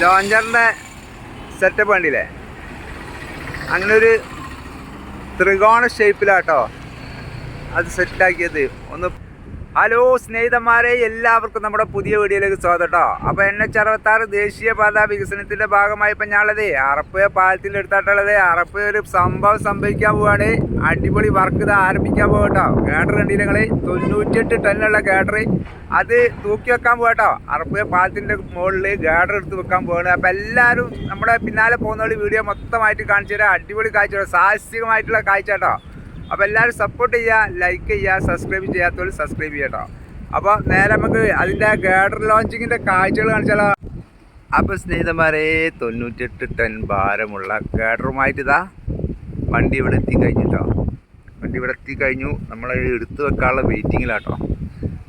ലോഞ്ചറിന്റെ setup കണ്ടില്ലേ? അങ്ങനെ ഒരു ത്രികോണ ഷേപ്പിലാട്ടോ അത് സെറ്റാക്കിയത് ഒന്ന് ഹലോ സ്നേഹിതന്മാരെ എല്ലാവർക്കും നമ്മുടെ പുതിയ വീഡിയോയിലേക്ക് സ്വാഗതം കേട്ടോ അപ്പോൾ എൻ എച്ച് അറുപത്താറ് ദേശീയപാത വികസനത്തിന്റെ ഭാഗമായി ഇപ്പം ഞാനുള്ളത് അറപ്പ് പാലത്തിൽ എടുത്തിട്ടുള്ളത് അറപ്പ് ഒരു സംഭവം സംഭവിക്കാൻ പോവാണ്. അടിപൊളി വർക്ക് ഇത് ആരംഭിക്കാൻ പോകും കേട്ടോ ഗേഡർ കണ്ടില്ല നിങ്ങൾ തൊണ്ണൂറ്റിയെട്ട് ടണ്ണുള്ള കേട്ടർ അത് തൂക്കി വെക്കാൻ പോകട്ടോ അറപ്പ് പാലത്തിന്റെ മുകളിൽ ഗേഡർ എടുത്ത് വെക്കാൻ പോവാണ്. അപ്പോൾ എല്ലാവരും നമ്മുടെ പിന്നാലെ പോകുന്ന വീഡിയോ മൊത്തമായിട്ട് കാണിച്ചു തരാം. അടിപൊളി കാഴ്ച സാഹസികമായിട്ടുള്ള കാഴ്ച കേട്ടോ അപ്പോൾ എല്ലാവരും സപ്പോർട്ട് ചെയ്യുക ലൈക്ക് ചെയ്യുക സബ്സ്ക്രൈബ് ചെയ്യാത്തവർ സബ്സ്ക്രൈബ് ചെയ്യട്ടോ. അപ്പോൾ നേരെ നമുക്ക് അതിന്റെ ഗേഡർ ലോഞ്ചിങ്ങിന്റെ കാഴ്ചകൾ കാണിച്ചാലോ? അപ്പോൾ സ്നേഹിതന്മാരെ തൊണ്ണൂറ്റെട്ട് ടൺ ഭാരമുള്ള ഗേഡറുമായിട്ട് ഇതാ വണ്ടി ഇവിടെ എത്തി കഴിഞ്ഞിട്ടോ വണ്ടി ഇവിടെ എത്തി കഴിഞ്ഞു. നമ്മൾ എടുത്തു വെക്കാനുള്ള വെയിറ്റിങ്ങിലാട്ടോ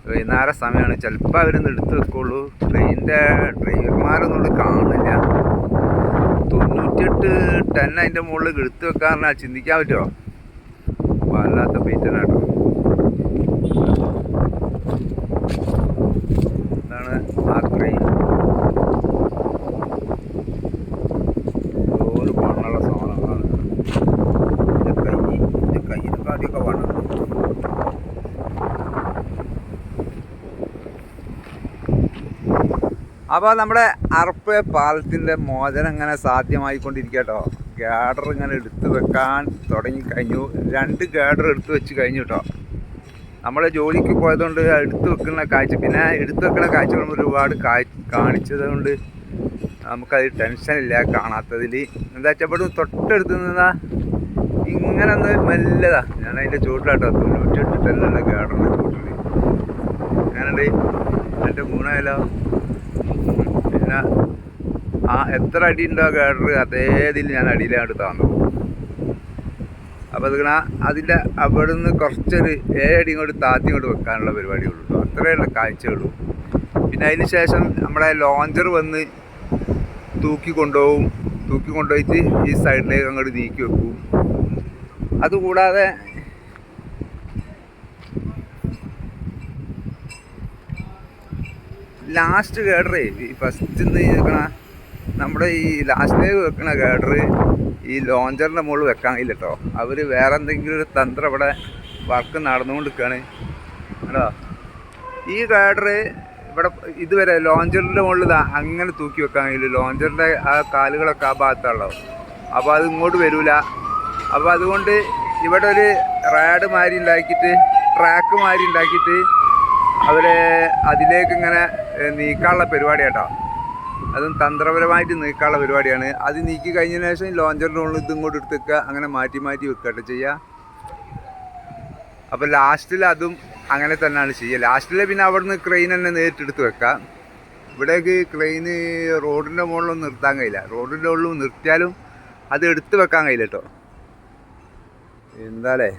വൈകുന്നേരം സമയമാണ് ചിലപ്പോൾ അവരൊന്ന് എടുത്തു വെക്കുള്ളൂ. ട്രെയിനിന്റെ ഡ്രൈവർമാരൊന്നും കാണില്ല തൊണ്ണൂറ്റിയെട്ട് ടൺ അതിന്റെ മുകളിൽ എടുത്തു വെക്കാറിനാ ചിന്തിക്കാൻ പറ്റുമോ വല്ലാത്ത പെയിറ്റനാട്ടോ ഇതാണ് ആക്രി ഒരു മണ്ണുള്ള സാധനങ്ങളാണ് ഇത് കൈ ഇത് കയ്യിന് കാട്ടിയൊക്കെ വേണം അപ്പോൾ നമ്മുടെ അറപ്പ് പാലത്തിന്റെ മോചനം അങ്ങനെ സാധ്യമായിക്കൊണ്ടിരിക്കട്ടോ ഗാഡർ ഇങ്ങനെ എടുത്ത് വെക്കാൻ തുടങ്ങി കഴിഞ്ഞു. രണ്ട് ഗാഡർ എടുത്ത് വെച്ച് കഴിഞ്ഞു കേട്ടോ നമ്മളെ ജോലിക്ക് പോയതുകൊണ്ട് എടുത്ത് വെക്കുന്ന കാഴ്ച പിന്നെ എടുത്ത് വെക്കുന്ന കാഴ്ച ഒരുപാട് കാണിച്ചത് കൊണ്ട് നമുക്കത് ടെൻഷനില്ല കാണാത്തതിൽ. എന്താ വെച്ചാൽ ഇവിടെ തൊട്ടടുത്ത് നിന്നാ ഇങ്ങനെ ഒന്ന് മെല്ലതാ. ഞാൻ അതിന്റെ ചൂട്ടിലാട്ടോ തൊണ്ണൂറ്റി ടെല്ലുള്ള ഗാർഡറിന്റെ ചൂട്ടിൽ ഞാനുണ്ട് എന്റെ ഗുണമല്ലോ. പിന്നെ ആ എത്ര അടി ഉണ്ടോ ഗാഡർ അതേ ഇതിൽ ഞാൻ അടിയിലാണ് താന്നു. അപ്പോൾ അതുകൊണ്ട് അതിന്റെ അവിടെ നിന്ന് കുറച്ചൊരു ഏഴടി ഇങ്ങോട്ട് താത്തി ഇങ്ങോട്ട് വെക്കാനുള്ള പരിപാടിയുള്ളൂ കേട്ടോ. അത്രയുള്ള കാഴ്ചയുള്ളൂ പിന്നെ അതിന് ശേഷം നമ്മുടെ ലോഞ്ചർ വന്ന് തൂക്കി കൊണ്ടുപോകും. തൂക്കി കൊണ്ടുപോയിട്ട് ഈ സൈഡിലേക്ക് അങ്ങോട്ട് നീക്കി വെക്കും. അതുകൂടാതെ ലാസ്റ്റ് കേടറേ ഈ ഫസ്റ്റ് നിൽക്കണ നമ്മുടെ ഈ ലാസ്റ്റിലേക്ക് വെക്കണ ഗേഡർ ഈ ലോഞ്ചറിന്റെ മുകളിൽ വെക്കാൻ കഴിയില്ല കേട്ടോ അവർ വേറെ എന്തെങ്കിലും ഒരു തന്ത്രം ഇവിടെ വർക്ക് നടന്നുകൊണ്ടിരിക്കുകയാണ്. കേട്ടോ ഈ ഗേഡർ ഇവിടെ ഇതുവരെ ലോഞ്ചറിന്റെ മുകളിൽ അങ്ങനെ തൂക്കി വെക്കാൻ കഴിയില്ല. ലോഞ്ചറിന്റെ ആ കാലുകളൊക്കെ ആ ഭാഗത്താണല്ലോ. അപ്പോൾ അത് ഇങ്ങോട്ട് വരില്ല അപ്പോൾ അതുകൊണ്ട് ഇവിടെ ഒരു റാഡ് മാതിരി ഉണ്ടാക്കിയിട്ട് ട്രാക്ക് മാതിരി ഉണ്ടാക്കിയിട്ട് അവരെ അതിലേക്ക് ഇങ്ങനെ നീക്കാനുള്ള പരിപാടി കേട്ടോ അതും തന്ത്രപരമായിട്ട് നീക്കാനുള്ള പരിപാടിയാണ്. അത് നീക്കി കഴിഞ്ഞതിന് ശേഷം ലോഞ്ചറിന്റെ മുകളിൽ ഇതും കൂടി എടുത്ത് അങ്ങനെ മാറ്റി മാറ്റി വെക്കട്ടെ ചെയ്യുക. അപ്പോൾ ലാസ്റ്റിൽ അതും അങ്ങനെ തന്നെയാണ് ചെയ്യുക. ലാസ്റ്റിൽ പിന്നെ അവിടുന്ന് ക്രെയിൻ തന്നെ നേരിട്ടെടുത്ത് വെക്കാം ഇവിടേക്ക് ക്രെയിന് റോഡിന്റെ മുകളിലൊന്നും നിർത്താൻ കഴിയില്ല. റോഡിന്റെ മുകളിലും നിർത്തിയാലും അത് എടുത്ത് വെക്കാൻ കഴിയില്ല കേട്ടോ. എന്താലേ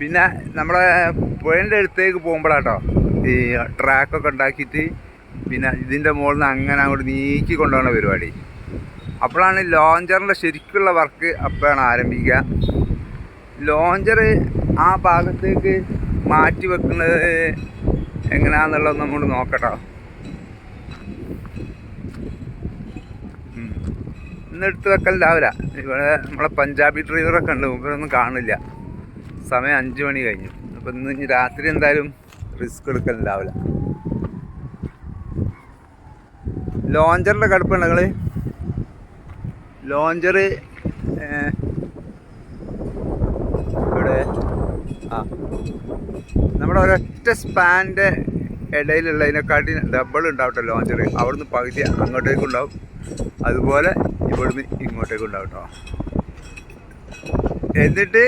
പിന്നെ നമ്മളെ പുഴന്റെ അടുത്തേക്ക് പോകുമ്പോഴാട്ടോ ഈ ട്രാക്കൊക്കെ ഉണ്ടാക്കിയിട്ട് പിന്നെ ഇതിന്റെ മുകളിൽ നിന്ന് അങ്ങനെ അങ്ങോട്ട് നീക്കി കൊണ്ടുപോകുന്ന പരിപാടി. അപ്പോഴാണ് ലോഞ്ചറിന്റെ ശരിക്കുള്ള വർക്ക് അപ്പോഴാണ് ആരംഭിക്കുക. ലോഞ്ചർ ആ ഭാഗത്തേക്ക് മാറ്റി വെക്കുന്നത് എങ്ങനെയാണെന്നുള്ളത് നമ്മൾ നോക്കട്ടോ. ഇന്ന് എടുത്ത് വെക്കലുണ്ടാവില്ല ഇവിടെ നമ്മളെ പഞ്ചാബി ഡ്രൈവറൊക്കെ ഉണ്ട് മുമ്പിലൊന്നും കാണില്ല സമയം അഞ്ച് മണി കഴിഞ്ഞു. അപ്പം ഇന്ന് ഇനി രാത്രി എന്തായാലും റിസ്ക് എടുക്കലുണ്ടാവില്ല ലോഞ്ചറിന്റെ കടുപ്പുണ്ട് നിങ്ങൾ ലോഞ്ചർ ഇവിടെ ആ. നമ്മുടെ ഒരൊറ്റ സ്പാന്റെ ഇടയിലുള്ളതിനെക്കാട്ടി ഡബിൾ ഉണ്ടാവട്ടെ ലോഞ്ചർ അവിടുന്ന് പകുതി അങ്ങോട്ടേക്കും ഉണ്ടാവും. അതുപോലെ ഇവിടുന്ന് ഇങ്ങോട്ടേക്കും ഉണ്ടാവട്ടോ എന്നിട്ട്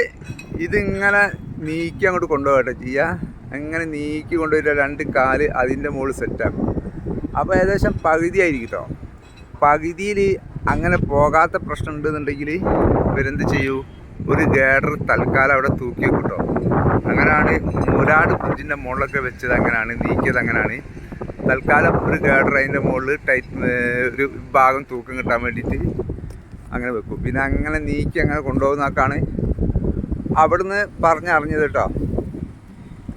ഇതിങ്ങനെ നീക്കി അങ്ങോട്ട് കൊണ്ടുപോകട്ടെ ചെയ്യുക അങ്ങനെ നീക്കി കൊണ്ടുപോയിട്ട് രണ്ട് കാൽ അതിന്റെ മുകളിൽ സെറ്റാക്കും അപ്പോൾ ഏകദേശം പകുതി ആയിരിക്കും കേട്ടോ. പകുതിയിൽ അങ്ങനെ പോകാത്ത പ്രശ്നം ഉണ്ടെന്നുണ്ടെങ്കിൽ ഇവരെന്ത് ചെയ്യൂ? ഒരു ഗേഡർ തൽക്കാലം അവിടെ തൂക്കി കേട്ടോ. അങ്ങനെയാണ് മുരാട് ബ്രിഡ്ജിന്റെ മുകളിലൊക്കെ വെച്ചത് അങ്ങനെയാണ് നീക്കിയത് അങ്ങനെയാണ്. തൽക്കാലം ഒരു ഗേഡർ അതിന്റെ മുകളിൽ ടൈറ്റ് ഒരു ഭാഗം തൂക്കം കിട്ടാൻ വേണ്ടിയിട്ട് അങ്ങനെ വെക്കും. പിന്നെ അങ്ങനെ നീക്കി അങ്ങനെ കൊണ്ടുപോകുന്നതൊക്കെയാണ് അവിടുന്ന് പറഞ്ഞറിഞ്ഞത് കേട്ടോ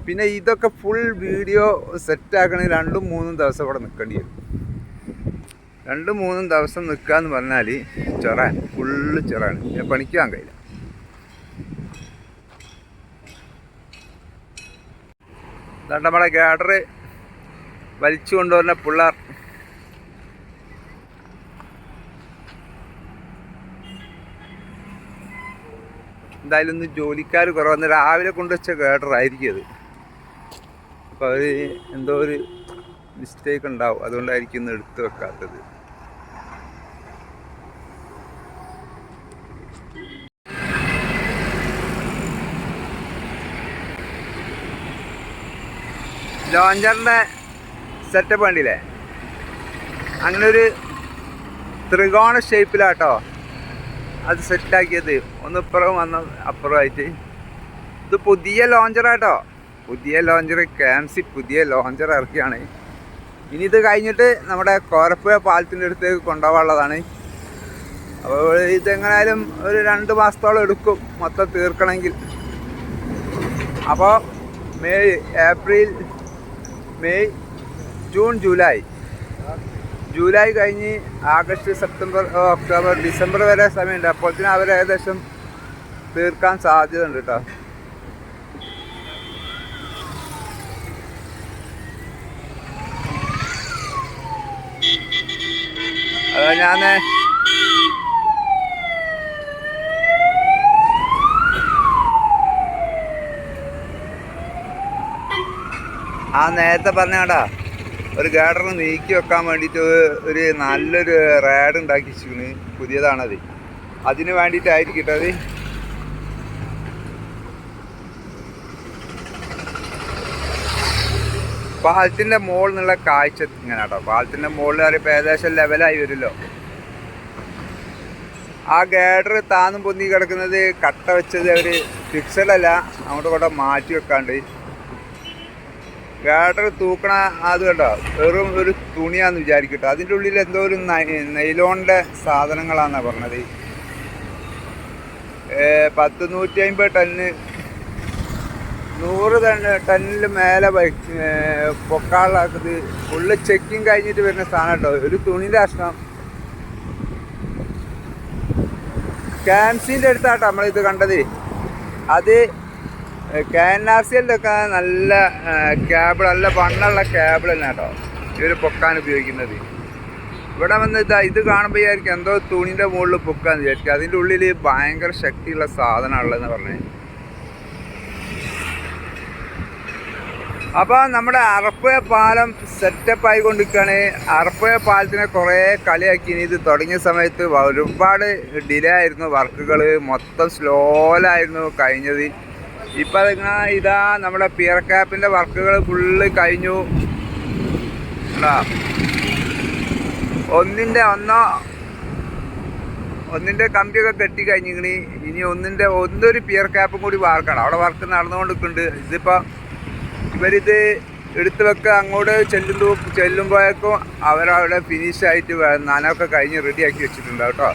പിന്നെ ഇതൊക്കെ ഫുൾ വീഡിയോ സെറ്റ് ആക്കണമെങ്കിൽ രണ്ടും മൂന്നും ദിവസം ഇവിടെ നിൽക്കേണ്ടി വരും. രണ്ടും മൂന്നും ദിവസം നിൽക്കാന്ന് പറഞ്ഞാൽ ചൊറാൻ ഫുള്ള് ചൊറാണ് ഞാൻ പണിക്കാൻ കഴിയില്ല. നമ്മുടെ ഗാഡർ വലിച്ചു കൊണ്ടുവരുന്ന പിള്ളേർ. എന്തായാലും ഇന്ന് ജോലിക്കാർ കുറവന്ന് രാവിലെ കൊണ്ടുവച്ച കേട്ടറായിരിക്കും അത്. അപ്പോൾ അത് എന്തോ ഒരു മിസ്റ്റേക്ക് ഉണ്ടാവും. അതുകൊണ്ടായിരിക്കും ഇന്ന് എടുത്തു വെക്കാത്തത്. ലോഞ്ചറിന്റെ സെറ്റപ്പ് കണ്ടില്ലേ? അങ്ങനൊരു ത്രികോണ ഷേപ്പിലാട്ടോ അത് സെറ്റാക്കിയത്. ഒന്ന് ഇപ്പുറം വന്ന അപ്പുറമായിട്ട്. ഇത് പുതിയ ലോഞ്ചറാട്ടോ പുതിയ ലോഞ്ചർ ക്യാൻസി പുതിയ ലോഞ്ചർ ഇറക്കിയാണ്. ഇനി ഇത് കഴിഞ്ഞിട്ട് നമ്മുടെ കോരപ്പുഴ പാലത്തിന്റെ അടുത്തേക്ക് കൊണ്ടുപോകാനുള്ളതാണ്. അപ്പോൾ ഇതെങ്ങനായാലും ഒരു രണ്ട് മാസത്തോളം എടുക്കും. മൊത്തം തീർക്കണമെങ്കിൽ. അപ്പോൾ May April May June July. July കഴിഞ്ഞ് ആഗസ്റ്റ് സെപ്റ്റംബർ ഒക്ടോബർ ഡിസംബർ വരെ സമയമുണ്ട്. അപ്പോഴത്തേനും അവർ ഏകദേശം തീർക്കാൻ സാധ്യത ഉണ്ട് കേട്ടോ. അത് ഞാൻ ആ നേരത്തെ പറഞ്ഞ കേട്ടാ ഒരു ഗാഡർ നീക്കി വെക്കാൻ വേണ്ടിയിട്ട് ഒരു നല്ലൊരു റാഡ് ഉണ്ടാക്കി വെച്ചിരിക്കണ്. പുതിയതാണത്. അതിന് വേണ്ടിയിട്ടായിരിക്കും കേട്ടോ അത്. പാലത്തിന്റെ മുകളിൽ നിന്നുള്ള കാഴ്ച ഇങ്ങനെ കേട്ടോ പാലത്തിന്റെ മുകളിൽ പറയുമ്പോൾ ഏകദേശം ലെവലായി വരുമല്ലോ. ആ ഗേഡർ താന്നും പൊന്തി കിടക്കുന്നത് കട്ട വെച്ചത് അവർ ഫിക്സഡല്ല അങ്ങോട്ട് കൂടെ മാറ്റി വെക്കാണ്ട്. ഗാഡർ തൂക്കണ അത് കണ്ടോ? വെറും ഒരു തുണിയാന്ന് വിചാരിക്കട്ടോ. അതിന്റെ ഉള്ളിൽ എന്തോ ഒരു നൈലോണിന്റെ സാധനങ്ങളാണെന്നാണ് പറഞ്ഞത്. പത്ത് നൂറ്റി അമ്പത് ടണ്ണ് നൂറ് ടണ്ണ് ടണ്ണിൽ മേലെ പൊക്കാളാക്കുന്നത് ഫുള്ള് ചെക്കിങ് കഴിഞ്ഞിട്ട് വരുന്ന സാധനം കേട്ടോ ഒരു തുണിന്റെ കഷ്ണം. ക്യാൻസിന്റെ അടുത്താട്ടോ നമ്മളിത് കണ്ടത്. അത് കെ എൻ ആർ സി ഒക്കെ നല്ല ക്യാബിൾ നല്ല വണ്ണുള്ള ക്യാബിൾ തന്നെ കേട്ടോ. ഇവർ പൊക്കാൻ ഉപയോഗിക്കുന്നത്. ഇവിടെ വന്ന് ഇതാ ഇത് കാണുമ്പോൾ എന്തോ തുണിന്റെ മുകളിൽ പൊക്കാന്ന് വിചാരിക്കും. അതിന്റെ ഉള്ളിൽ ഭയങ്കര ശക്തിയുള്ള സാധനമാണുള്ളതെന്ന് പറഞ്ഞു. അപ്പോൾ നമ്മുടെ അറപ്പുഴ പാലം സെറ്റപ്പ് ആയിക്കൊണ്ടിരിക്കുകയാണ്. അറപ്പുഴ പാലത്തിനെ കുറേ കളിയാക്കി. ഇത് തുടങ്ങിയ സമയത്ത് ഒരുപാട് ഡിലേ ആയിരുന്നു വർക്കുകൾ മൊത്തം സ്ലോലായിരുന്നു കഴിഞ്ഞത്. ഇപ്പം നിങ്ങൾ ഇതാ നമ്മുടെ പിയർ ക്യാപ്പിന്റെ വർക്കുകൾ ഫുള്ള് കഴിഞ്ഞു. കണ്ടോ? ഒന്നിന്റെ ഒന്നോ ഒന്നിന്റെ കമ്പിയൊക്കെ കെട്ടി കഴിഞ്ഞിങ്ങനെ ഇനി ഒന്നിന്റെ ഒന്നൊരു പിയർ ക്യാപ്പും കൂടി വാർക്കണം. അവിടെ വർക്ക് നടന്നുകൊണ്ടിരിക്കുന്നുണ്ട്. ഇതിപ്പോൾ ഇവരിത് എടുത്തു വെക്കുക അങ്ങോട്ട് ചെല്ലുമ്പോ ചെല്ലുമ്പോഴേക്കും അവരവിടെ ഫിനിഷായിട്ട് നനൊക്കെ കഴിഞ്ഞ് റെഡിയാക്കി വെച്ചിട്ടുണ്ട് കേട്ടോ.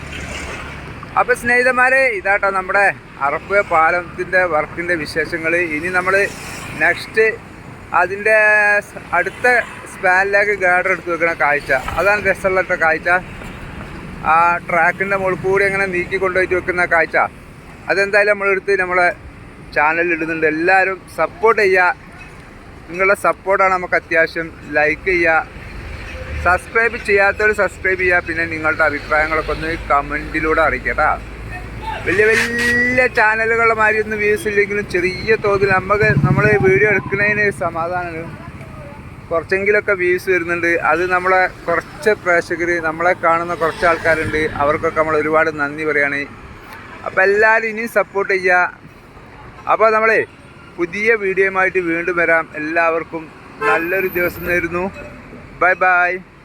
അപ്പോൾ സ്നേഹിതന്മാരെ ഇതാട്ടോ നമ്മുടെ അറപ്പ് പാലത്തിന്റെ വർക്കിന്റെ വിശേഷങ്ങൾ ഇനി നമ്മൾ നെക്സ്റ്റ് അതിന്റെ സ് അടുത്ത സ്പാനിലേക്ക് ഗാർഡർ എടുത്ത് വെക്കുന്ന കാഴ്ച. അതാണ് രസമുള്ള കാഴ്ച. ആ ട്രാക്കിന്റെ മുകളിൽ കൂടി അങ്ങനെ നീക്കി കൊണ്ടുപോയിട്ട് വെക്കുന്ന കാഴ്ച. അതെന്തായാലും നമ്മളെടുത്ത് നമ്മളെ ചാനലിൽ ഇടുന്നുണ്ട്. എല്ലാവരും സപ്പോർട്ട് ചെയ്യുക. നിങ്ങളുടെ സപ്പോർട്ടാണ് നമുക്ക് അത്യാവശ്യം. ലൈക്ക് ചെയ്യുക. സബ്സ്ക്രൈബ് ചെയ്യാത്തവർ സബ്സ്ക്രൈബ് ചെയ്യുക പിന്നെ നിങ്ങളുടെ അഭിപ്രായങ്ങളൊക്കെ ഒന്ന് കമന്റിലൂടെ അറിയിക്കട്ടാ. വലിയ വലിയ ചാനലുകളുടെ മാതിരി ഒന്നും വ്യൂസ് ഇല്ലെങ്കിലും ചെറിയ തോതിൽ നമുക്ക് നമ്മൾ വീഡിയോ എടുക്കുന്നതിന് സമാധാനം കുറച്ചെങ്കിലൊക്കെ വ്യൂസ് വരുന്നുണ്ട്. അത് നമ്മളെ കുറച്ച് പ്രേക്ഷകർ നമ്മളെ കാണുന്ന കുറച്ച് ആൾക്കാരുണ്ട്. അവർക്കൊക്കെ നമ്മൾ ഒരുപാട് നന്ദി പറയുകയാണ് അപ്പോൾ എല്ലാവരും ഇനിയും സപ്പോർട്ട് ചെയ്യുക അപ്പോൾ നമ്മളെ പുതിയ വീഡിയോയുമായിട്ട് വീണ്ടും വരാം. എല്ലാവർക്കും നല്ലൊരു ദിവസം നേരുന്നു. Bye-bye.